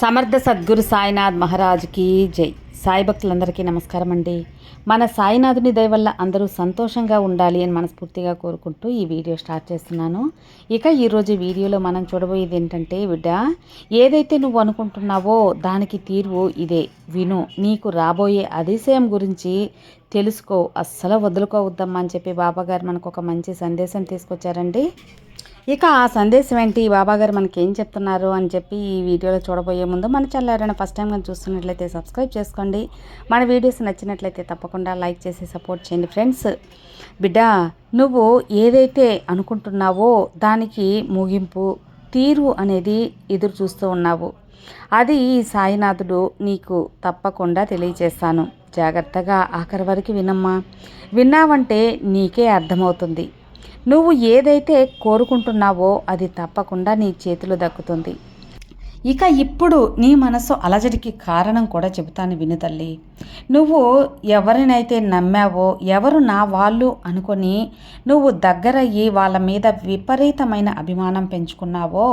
సమర్థ సద్గురు సాయినాథ్ మహారాజ్కి జై. సాయి భక్తులందరికీ నమస్కారం అండి. మన సాయినాథుని దయ వల్ల అందరూ సంతోషంగా ఉండాలి అని మనస్ఫూర్తిగా కోరుకుంటూ ఈ వీడియో స్టార్ట్ చేస్తున్నాను. ఇక ఈరోజు వీడియోలో మనం చూడబోయేది ఏంటంటే బిడ్డ ఏదైతే నువ్వు అనుకుంటున్నావో దానికి తీర్వు ఇదే. విను నీకు రాబోయే అతిశయం గురించి తెలుసుకో. అస్సలు వదులుకోవద్దమ్మా అని చెప్పి బాబాగారు మనకు ఒక మంచి సందేశం తీసుకొచ్చారండి. ఇక ఆ సందేశం ఏంటి? బాబాగారు మనకి ఏం చెప్తున్నారు అని చెప్పి ఈ వీడియోలో చూడబోయే ముందు మన ఛానల్ ఎవరైనా ఫస్ట్ టైం కానీ చూస్తున్నట్లయితే సబ్స్క్రైబ్ చేసుకోండి. మన వీడియోస్ నచ్చినట్లయితే తప్పకుండా లైక్ చేసి సపోర్ట్ చేయండి ఫ్రెండ్స్ బిడ్డ నువ్వు ఏదైతే అనుకుంటున్నావో దానికి ముగింపు తీరు అనేది ఎదురు చూస్తూ ఉన్నావు. అది ఈ సాయినాథుడు నీకు తప్పకుండా తెలియజేస్తాను. జాగ్రత్తగా ఆఖరి వరకు వినమ్మా. విన్నావంటే నీకే అర్థమవుతుంది. నువ్వు ఏదైతే కోరుకుంటున్నావో అది తప్పకుండా నీ చేతిలో దక్కుతుంది. ఇక ఇప్పుడు నీ మనసు అలజడికి కారణం కూడా చెబుతాను విను తల్లి. నువ్వు ఎవరినైతే నమ్మావో ఎవరు నా వాళ్ళు అనుకొని నువ్వు దగ్గరయ్యి వాళ్ళ మీద విపరీతమైన అభిమానం పెంచుకున్నావో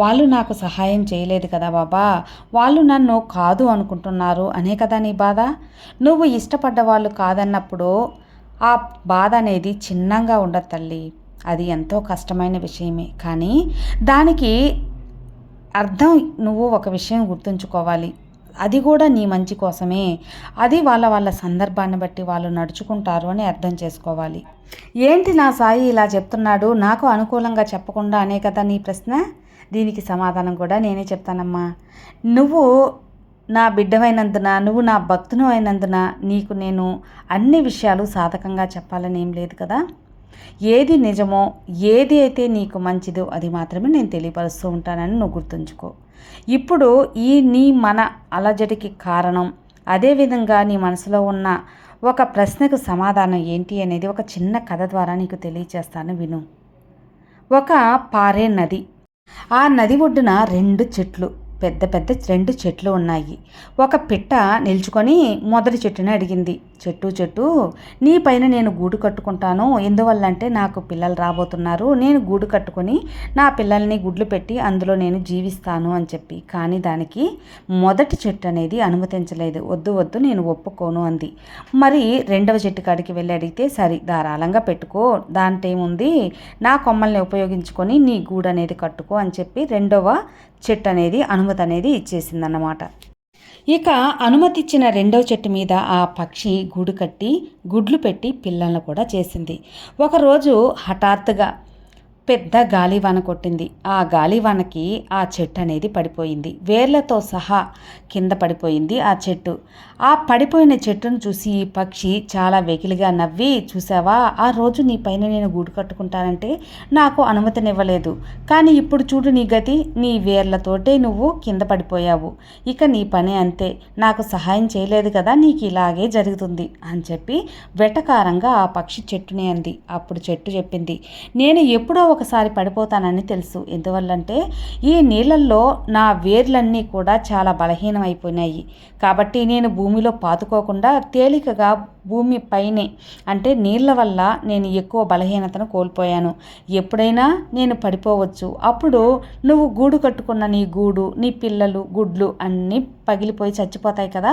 వాళ్ళు నాకు సహాయం చేయలేదు కదా బాబా. వాళ్ళు నన్ను కాదు అనుకుంటున్నారు అనే కదా నీ బాధ? నువ్వు ఇష్టపడ్డ వాళ్ళు కాదన్నప్పుడు ఆ బాధ అనేది చిన్నంగా ఉండదు తల్లి. అది ఎంతో కష్టమైన విషయమే. కానీ దానికి అర్థం నువ్వు ఒక విషయం గుర్తుంచుకోవాలి. అది కూడా నీ మంచి కోసమే. అది వాళ్ళ వాళ్ళ సందర్భాన్ని బట్టి వాళ్ళు నడుచుకుంటారు అని అర్థం చేసుకోవాలి. ఏంటి నా సాయి ఇలా చెప్తున్నాడు? నాకు అనుకూలంగా చెప్పకుండా అనే కదా నీ ప్రశ్న? దీనికి సమాధానం కూడా నేనే చెప్తానమ్మా. నువ్వు నా బిడ్డవైనందున నువ్వు నా భక్తును అయినందున నీకు నేను అన్ని విషయాలు సాధకంగా చెప్పాలని ఏం లేదు కదా? ఏది నిజమో ఏది అయితే నీకు మంచిదో అది మాత్రమే నేను తెలియపరుస్తూ ఉంటానని నువ్వు గుర్తుంచుకో. ఇప్పుడు ఈ నీ మన అలజడికి కారణం అదేవిధంగా నీ మనసులో ఉన్న ఒక ప్రశ్నకు సమాధానం ఏంటి అనేది ఒక చిన్న కథ ద్వారా నీకు తెలియచేస్తాను విను. ఒక పారే నది. ఆ నది ఒడ్డున రెండు చెట్లు. పెద్ద పెద్ద రెండు చెట్లు ఉన్నాయి. ఒక పిట్ట నిల్చుకొని మొదటి చెట్టుని అడిగింది. చెట్టు చెట్టు నీ పైన నేను గూడు కట్టుకుంటాను. ఎందువల్లంటే నాకు పిల్లలు రాబోతున్నారు. నేను గూడు కట్టుకొని నా పిల్లల్ని గుడ్లు పెట్టి అందులో నేను జీవిస్తాను అని చెప్పి. కానీ దానికి మొదటి చెట్టు అనేది అనుమతించలేదు. వద్దు వద్దు నేను ఒప్పుకోను అంది. మరి రెండవ చెట్టు కాడికి వెళ్ళి అడిగితే సరే ధారాళంగా పెట్టుకో. దాంట్లో ఏముంది నా కొమ్మల్ని ఉపయోగించుకొని నీ గూడు అనేది కట్టుకో అని చెప్పి రెండవ చెట్టు అనేది అనుమతి అనేది ఇచ్చేసిందన్నమాట. ఇక అనుమతి ఇచ్చిన రెండవ చెట్టు మీద ఆ పక్షి గూడు కట్టి గుడ్లు పెట్టి పిల్లలను కూడా చేసింది. ఒకరోజు హఠాత్తుగా పెద్ద గాలివాన కొట్టింది. ఆ గాలివానకి ఆ చెట్టు అనేది పడిపోయింది. వేర్లతో సహా కింద పడిపోయింది ఆ చెట్టు. ఆ పడిపోయిన చెట్టును చూసి పక్షి చాలా వెకిలిగా నవ్వి చూసావా ఆ రోజు నీ పైన నేను గూడు కట్టుకుంటానంటే నాకు అనుమతినివ్వలేదు. కానీ ఇప్పుడు చూడు నీ గతి నీ వేర్లతోటే నువ్వు కింద పడిపోయావు. ఇక నీ పని అంతే. నాకు సహాయం చేయలేదు కదా నీకు ఇలాగే జరుగుతుంది అని చెప్పి వెటకారంగా ఆ పక్షి చెట్టునే అంది. అప్పుడు చెట్టు చెప్పింది నేను ఎప్పుడో ఒకసారి పడిపోతానని తెలుసు. ఎందువల్లంటే ఈ నీళ్ళల్లో నా వేర్లన్నీ కూడా చాలా బలహీనమైపోయినాయి. కాబట్టి నేను భూమిలో పాతుకోకుండా తేలికగా భూమి పైనే అంటే నీళ్ళ వల్ల నేను ఎక్కువ బలహీనతను కోల్పోయాను. ఎప్పుడైనా నేను పడిపోవచ్చు. అప్పుడు నువ్వు గూడు కట్టుకున్న నీ గూడు నీ పిల్లలు గుడ్లు అన్నీ పగిలిపోయి చచ్చిపోతాయి కదా.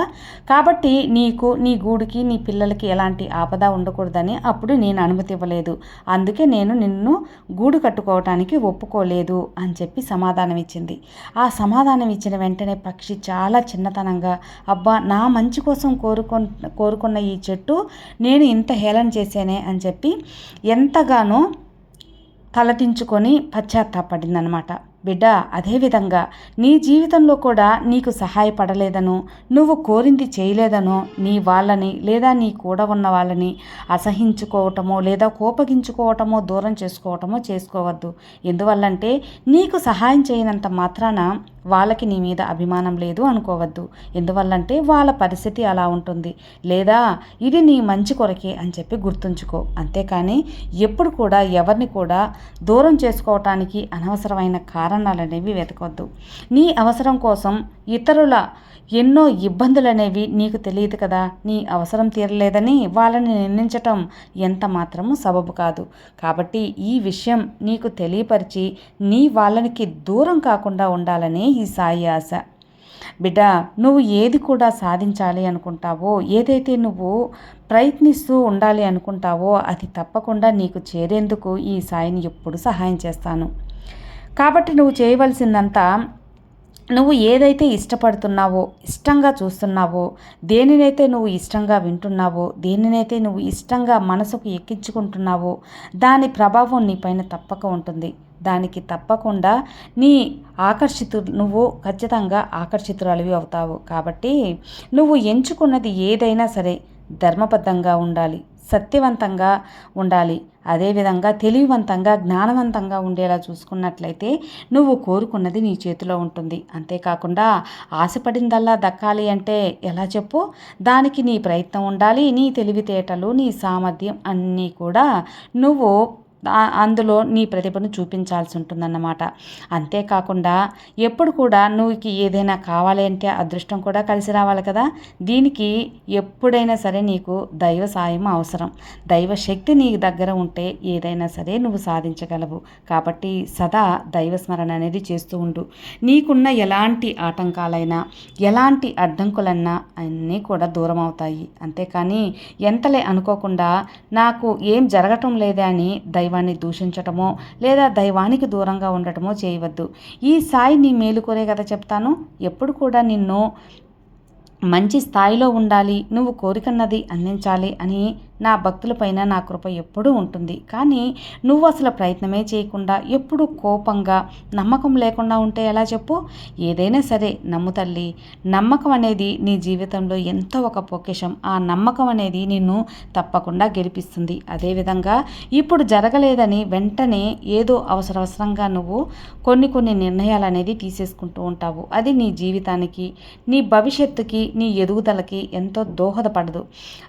కాబట్టి నీకు నీ గూడికి నీ పిల్లలకి ఎలాంటి ఆపద ఉండకూడదని అప్పుడు నేను అనుమతి ఇవ్వలేదు. అందుకే నేను నిన్ను గూడు కట్టుకోవటానికి ఒప్పుకోలేదు అని చెప్పి సమాధానం ఇచ్చింది. ఆ సమాధానం ఇచ్చిన వెంటనే పక్షి చాలా చిన్నతనంగా అబ్బా నా మంచి కోసం కోరుకొన్ కోరుకున్న ఈ చెట్టు నేను ఇంత హేళన చేశానే అని చెప్పి ఎంతగానో తలదించుకొని పశ్చాత్తాపడిందనమాట బిడ్డ అదేవిధంగా నీ జీవితంలో కూడా నీకు సహాయపడలేదనో నువ్వు కోరింది చేయలేదనో నీ వాళ్ళని లేదా నీ కూడా ఉన్న వాళ్ళని అసహించుకోవటమో లేదా కోపగించుకోవటమో దూరం చేసుకోవటమో చేసుకోవద్దు. ఎందువల్లంటే నీకు సహాయం చేయనంత మాత్రాన వాళ్ళకి నీ మీద అభిమానం లేదు అనుకోవద్దు. ఎందువల్లంటే వాళ్ళ పరిస్థితి అలా ఉంటుంది. లేదా ఇది నీ మంచి కొరకే అని చెప్పి గుర్తుంచుకో. అంతేకాని ఎప్పుడు కూడా ఎవరిని కూడా దూరం చేసుకోవటానికి అనవసరమైన కారణాలు అనేవి వెతకొద్దు. నీ అవసరం కోసం ఇతరుల ఎన్నో ఇబ్బందులు అనేవి నీకు తెలియదు కదా. నీ అవసరం తీరలేదని వాళ్ళని నిందించటం ఎంత మాత్రము సబబు కాదు. కాబట్టి ఈ విషయం నీకు తెలియపరిచి నీ వాళ్ళనికి దూరం కాకుండా ఉండాలనే ఈ సాయి ఆశ. బిడ్డ నువ్వు ఏది కూడా సాధించాలి అనుకుంటావో ఏదైతే నువ్వు ప్రయత్నిస్తూ ఉండాలి అనుకుంటావో అది తప్పకుండా నీకు చేరేందుకు ఈ సాయిని ఎప్పుడు సహాయం చేస్తాను. కాబట్టి నువ్వు చేయవలసిందంతా నువ్వు ఏదైతే ఇష్టపడుతున్నావో ఇష్టంగా చూస్తున్నావో దేనినైతే నువ్వు ఇష్టంగా వింటున్నావో దేనినైతే నువ్వు ఇష్టంగా మనసుకు ఎక్కించుకుంటున్నావో దాని ప్రభావం నీపైన తప్పక ఉంటుంది. దానికి తప్పకుండా నీ ఆకర్షితు నువ్వు ఖచ్చితంగా ఆకర్షితురాలివి అవుతావు. కాబట్టి నువ్వు ఎంచుకున్నది ఏదైనా సరే ధర్మబద్ధంగా ఉండాలి. సత్యవంతంగా ఉండాలి. అదేవిధంగా తెలివివంతంగా జ్ఞానవంతంగా ఉండేలా చూసుకున్నట్లయితే నువ్వు కోరుకున్నది నీ చేతిలో ఉంటుంది. అంతేకాకుండా ఆశపడిందల్లా దక్కాలి అంటే ఎలా చెప్పు? దానికి నీ ప్రయత్నం ఉండాలి. నీ తెలివితేటలు నీ సామర్థ్యం అన్నీ కూడా నువ్వు అందులో నీ ప్రతిభను చూపించాల్సి ఉంటుందన్నమాట. అంతేకాకుండా ఎప్పుడు కూడా నువ్వుకి ఏదైనా కావాలి అంటే అదృష్టం కూడా కలిసి రావాలి కదా. దీనికి ఎప్పుడైనా సరే నీకు దైవ సాయం అవసరం. దైవ శక్తి నీ దగ్గర ఉంటే ఏదైనా సరే నువ్వు సాధించగలవు. కాబట్టి సదా దైవ స్మరణ అనేది చేస్తూ ఉండు. నీకున్న ఎలాంటి ఆటంకాలైనా ఎలాంటి అడ్డంకులన్నా అన్నీ కూడా దూరం అవుతాయి. అంతేకాని ఎంతలే అనుకోకుండా నాకు ఏం జరగటం లేదే అని దైవ దైవాన్ని దూషించటమో లేదా దైవానికి దూరంగా ఉండటమో చేయవద్దు. ఈ సాయి నీ మేలుకోరే కదా చెప్తాను. ఎప్పుడు కూడా నిన్ను మంచి స్థాయిలో ఉండాలి. నువ్వు కోరికన్నది అందించాలి అని నా భక్తులపైన నా కృప ఎప్పుడూ ఉంటుంది. కానీ నువ్వు అసలు ప్రయత్నమే చేయకుండా ఎప్పుడు కోపంగా నమ్మకం లేకుండా ఉంటే ఎలా చెప్పు? ఏదైనా సరే నమ్ము తల్లి. నమ్మకం అనేది నీ జీవితంలో ఎంతో ఒక పొకేషం ఆ నమ్మకం అనేది నిన్ను తప్పకుండా గెలిపిస్తుంది. అదేవిధంగా ఇప్పుడు జరగలేదని వెంటనే ఏదో అవసరవసరంగా నువ్వు కొన్ని కొన్ని నిర్ణయాలు అనేది తీసేసుకుంటూ ఉంటావు. అది నీ జీవితానికి నీ భవిష్యత్తుకి నీ ఎదుగుదలకి ఎంతో దోహదపడదు.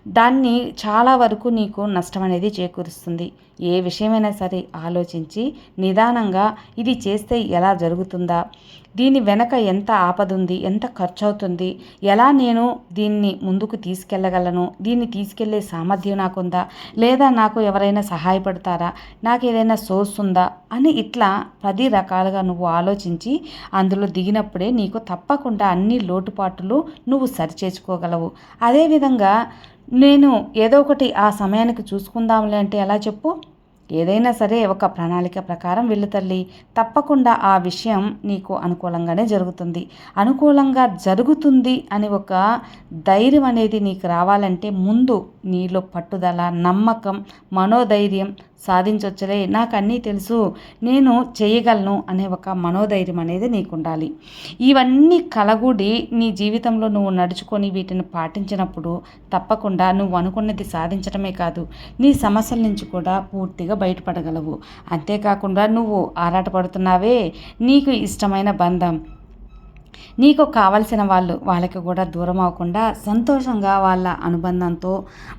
దాన్ని చాలా వరకు నీకు నష్టం అనేది చేకూరుస్తుంది. ఏ విషయమైనా సరే ఆలోచించి నిదానంగా ఇది చేస్తే ఎలా జరుగుతుందా? దీని వెనక ఎంత ఆపదుంది? ఎంత ఖర్చు అవుతుంది ఎలా నేను దీన్ని ముందుకు తీసుకెళ్ళగలను? దీన్ని తీసుకెళ్ళే సామర్థ్యం నాకుందా? లేదా నాకు ఎవరైనా సహాయపడతారా? నాకు ఏదైనా సోర్స్ ఉందా? అని ఇట్లా పది రకాలుగా నువ్వు ఆలోచించి అందులో దిగినప్పుడే నీకు తప్పకుండా అన్ని లోటుపాట్లు నువ్వు సరిచేసుకోగలవు. అదేవిధంగా నేను ఏదో ఒకటి ఆ సమయానికి చూసుకుందాంలే అంటే ఎలా చెప్పు? ఏదైనా సరే ఒక ప్రణాళిక ప్రకారం వెళ్ళు తల్లి. తప్పకుండా ఆ విషయం నీకు అనుకూలంగానే జరుగుతుంది. అనుకూలంగా జరుగుతుంది అని ఒక ధైర్యం అనేది నీకు రావాలంటే ముందు నీలో పట్టుదల నమ్మకం మనోధైర్యం సాధించవచ్చులే నాకు అన్నీ తెలుసు. నేను చేయగలను అనే ఒక మనోధైర్యం అనేది నీకు ఉండాలి ఇవన్నీ కలగూడి నీ జీవితంలో నువ్వు నడుచుకొని వీటిని పాటించినప్పుడు తప్పకుండా నువ్వు అనుకున్నది సాధించడమే కాదు నీ సమస్యల నుంచి కూడా పూర్తిగా బయటపడగలవు. అంతేకాకుండా నువ్వు ఆరాటపడుతున్నావే. నీకు ఇష్టమైన బంధం నీకు కావలసిన వాళ్ళు వాళ్ళకి కూడా దూరం అవ్వకుండా సంతోషంగా వాళ్ళ అనుబంధంతో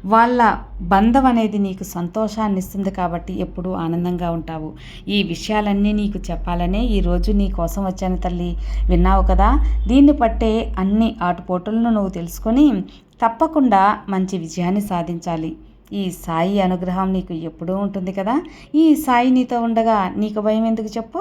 వాళ్ళ బంధం అనేది నీకు సంతోషాన్ని ఇస్తుంది కాబట్టి ఎప్పుడూ ఆనందంగా ఉంటావు. ఈ విషయాలన్నీ నీకు చెప్పాలనే ఈరోజు నీ కోసం వచ్చాను తల్లి. విన్నావు కదా? దీన్ని పట్టే అన్ని ఆటుపోటులను నువ్వు తెలుసుకొని తప్పకుండా మంచి విజయాన్ని సాధించాలి. ఈ సాయి అనుగ్రహం నీకు ఎప్పుడూ ఉంటుంది కదా? ఈ సాయి నీతో ఉండగా నీకు భయం ఎందుకు చెప్పు?